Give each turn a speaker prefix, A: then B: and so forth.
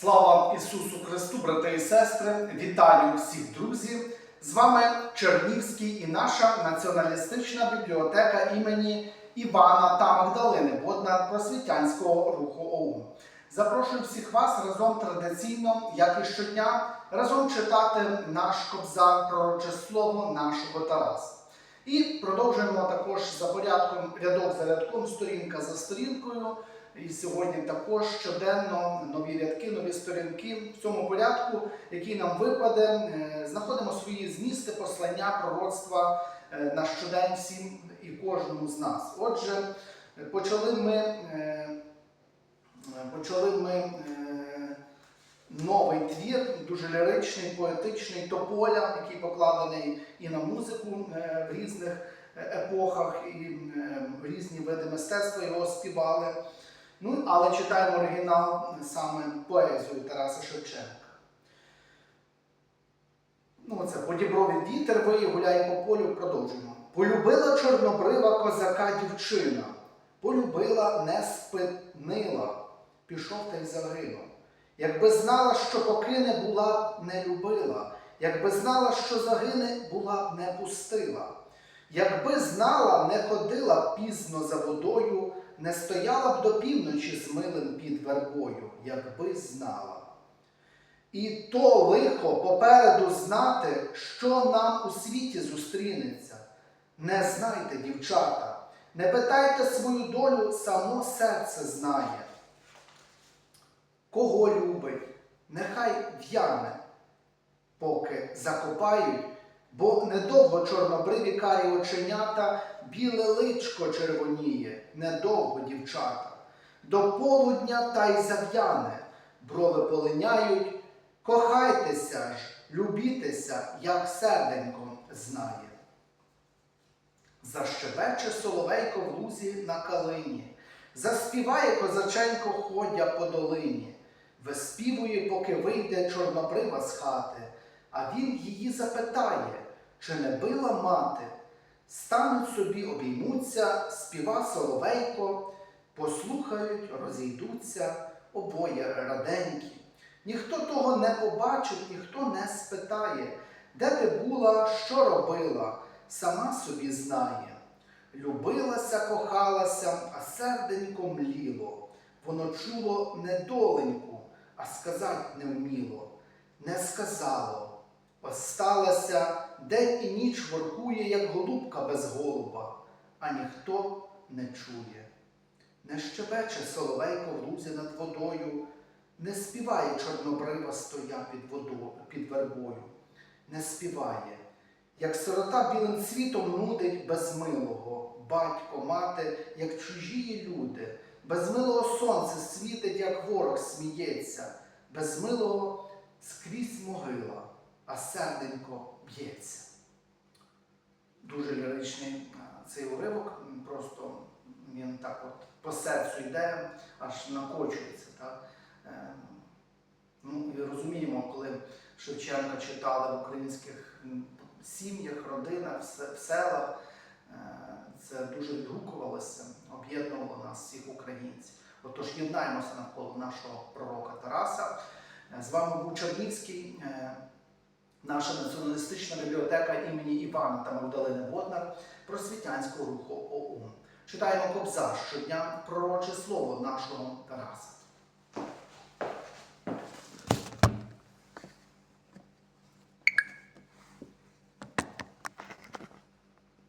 A: Слава Ісусу Христу, брати і сестри! Вітаю всіх друзів! З вами Чернівський і наша націоналістична бібліотека імені Івана та Магдалини Боднар Просвітянського руху ОУН. Запрошую всіх вас разом традиційно, як і щодня, разом читати наш кобзар пророче слово нашого Тараса. І продовжуємо також за порядком рядок за рядком, сторінка за сторінкою. І сьогодні також щоденно нові рядки, нові сторінки в цьому порядку, який нам випаде, е, знаходимо свої змісти, послання, пророцтва е, на щодень всім і кожному з нас. Отже, почали ми, е, почали ми новий твір, дуже ліричний, поетичний тополя, який покладений і на музику в різних епохах, і різні види мистецтва його співали. Ну, але читаємо оригінал саме поезію Тараса Шевченка. Ну, це по діброві вітер виє, гуляє по полю, продовжуємо. Полюбила чорнобрива козака дівчина, полюбила, не спинила, пішов та й загинув. Якби знала, що покине, була б не любила, якби знала, що загине, була б не пустила. Якби знала, не ходила пізно за водою, не стояла б до півночі з милим під вербою, якби знала. І то лихо попереду знати, що нам у світі зустрінеться. Не знайте, дівчата, не питайте свою долю, само серце знає. Кого любить, нехай в'яне, поки закопають, бо недовго чорнобриві карі оченята, біле личко червоніє, недовго дівчата. До полудня та й зав'яне, брови полиняють, кохайтеся ж, любітеся, як серденьком знає. Защебече соловейко в лузі на калині, заспіває козаченько ходя по долині, виспівує, поки вийде чорнобрива з хати, а він її запитає, чи не била мати. Стануть собі, обіймуться, співа соловейко, послухають, розійдуться обоє раденькі. Ніхто того не побачить, ніхто не спитає, де ти була, що робила, сама собі знає. Любилася, кохалася, а серденько мліло. Воно чуло недоленьку, а сказать не вміло. Не сказало. Осталася, день і ніч воркує, як голубка без голуба, а ніхто не чує. Не щебече соловейко в лузі над водою, не співає чорнобрива стоя під водою, під вербою, не співає, як сирота білим світом нудить безмилого, батько, мати, як чужії люди, безмилого сонце світить, як ворог сміється, безмилого скрізь могила, а серденько б'ється. Дуже ліричний цей уривок, просто він так от по серцю йде, аж накочується. Так? Е, Ну, і розуміємо, коли Шевченка читали в українських сім'ях, родинах, в селах, е, це дуже відгукувалося, об'єднувало нас всіх українців. Отож, єднаємося навколо нашого пророка Тараса. Е, З вами був Чернівський, наша націоналістична бібліотека імені Івана та Магдалини Боднар просвітянського руху ОУН. Читаємо Кобзар щодня пророче слово нашого Тараса.